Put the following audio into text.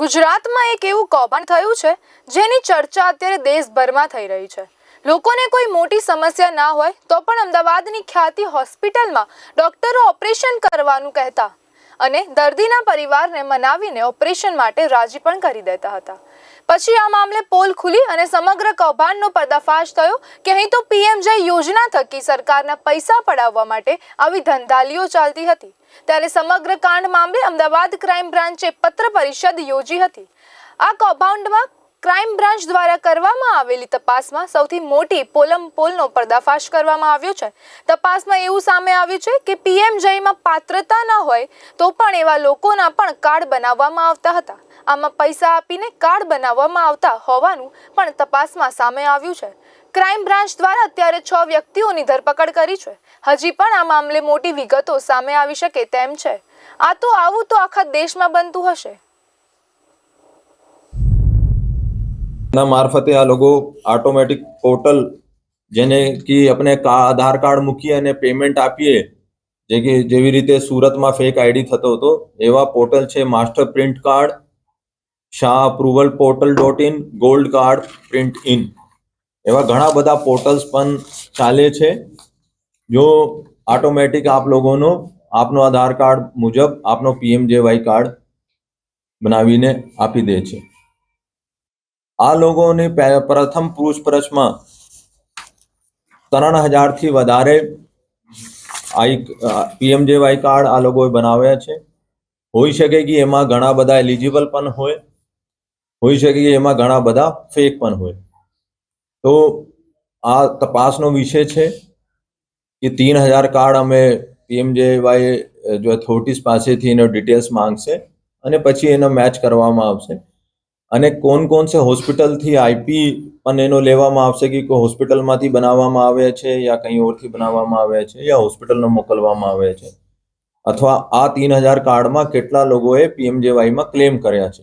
ગુજરાતમાં એક એવું કૌભાંડ થયું છે, જેની ચર્ચા અત્યારે દેશભરમાં થઈ રહી છે. લોકોને કોઈ મોટી સમસ્યા ના હોય, તો પણ અમદાવાદની ખ્યાતિ હોસ્પિટલમાં ડોક્ટરો ઓપરેશન કરવાનું કહેતા અને દર્દીના પરિવારને મનાવીને ઓપરેશન માટે રાજી પણ કરી દેતા હતા. પછી આ મામલે પોલ ખુલી અને સમગ્ર કૌભાંડનો પર્દાફાશ થયો કે અહીં તો પીએમજે યોજના થકી સરકારના પૈસા પડાવવા માટે આવી ધંધાલીઓ ચાલતી હતી. ત્યારે સમગ્ર કાંડ મામલે અમદાવાદ ક્રાઇમ બ્રાન્ચે પત્ર પરિષદ યોજી હતી. આ કૌભાંડમાં ક્રાઇમ બ્રાન્ચ દ્વારા કરવામાં આવેલી તપાસમાં સૌથી મોટી પોલમ પોલનો પર્દાફાશ કરવામાં આવ્યો છે. તપાસમાં એવું સામે આવ્યું છે કે પીએમ જયમાં પાત્રતા ન હોય તો પણ એવા લોકોના પણ કાર્ડ બનાવવામાં આવતા હતા. આમાં પૈસા આપીને કાર્ડ બનાવવામાં આવતા હોવાનું પણ તપાસમાં સામે આવ્યું છે. ક્રાઇમ બ્રાન્ચ દ્વારા અત્યારે છ વ્યક્તિઓની ધરપકડ કરી છે. હજી પણ આ મામલે મોટી વિગતો સામે આવી શકે તેમ છે. આ તો આવું તો આખા દેશમાં બનતું હશે. ના મારફતે આ લોકો ઓટોમેટિક પોર્ટલ જેને કે આપણે આધાર કાર્ડ મૂકીએ અને પેમેન્ટ આપીએ, જે કે જેવી રીતે સુરતમાં ફેક આઈડી થતો હતો, એવા પોર્ટલ છે master print card Shah approval portal dot in gold card print in એવા ઘણા બધા પોર્ટલ્સ પણ ચાલે છે, જો ઓટોમેટિક આપ લોકોનો, આપનો આધાર કાર્ડ મુજબ આપનો પીએમજેવાય કાર્ડ બનાવીને આપી દે છે. આ લોકોની પ્રથમ પૂછપરછમાં ત્રણ હજારથી વધારે આઈ પીએમજેવાય કાર્ડ આ લોકોએ બનાવ્યા છે. હોઈ શકે કે એમાં ઘણા બધા એલિજિબલ પણ હોય. હોઈ શકે કે એમાં ઘણા બધા ફેક પણ હોય. તો આ તપાસનો વિષય છે કે તીન હજાર કાર્ડ અમે પીએમજેવાય જો અથોરિટીઝ પાસેથી એનો ડિટેલ્સ માંગશે અને પછી એનો મેચ કરવામાં આવશે. અને કોણ કોણ છે હોસ્પિટલથી આઈપી પણ એનો લેવામાં આવશે કે કોઈ હોસ્પિટલમાંથી બનાવવામાં આવે છે યા કંઈ ઓરથી બનાવવામાં આવે છે યા હોસ્પિટલનો મોકલવામાં આવે છે? અથવા આ તીન હજાર કાર્ડમાં કેટલા લોકોએ પીએમજેવાયમાં ક્લેમ કર્યા છે?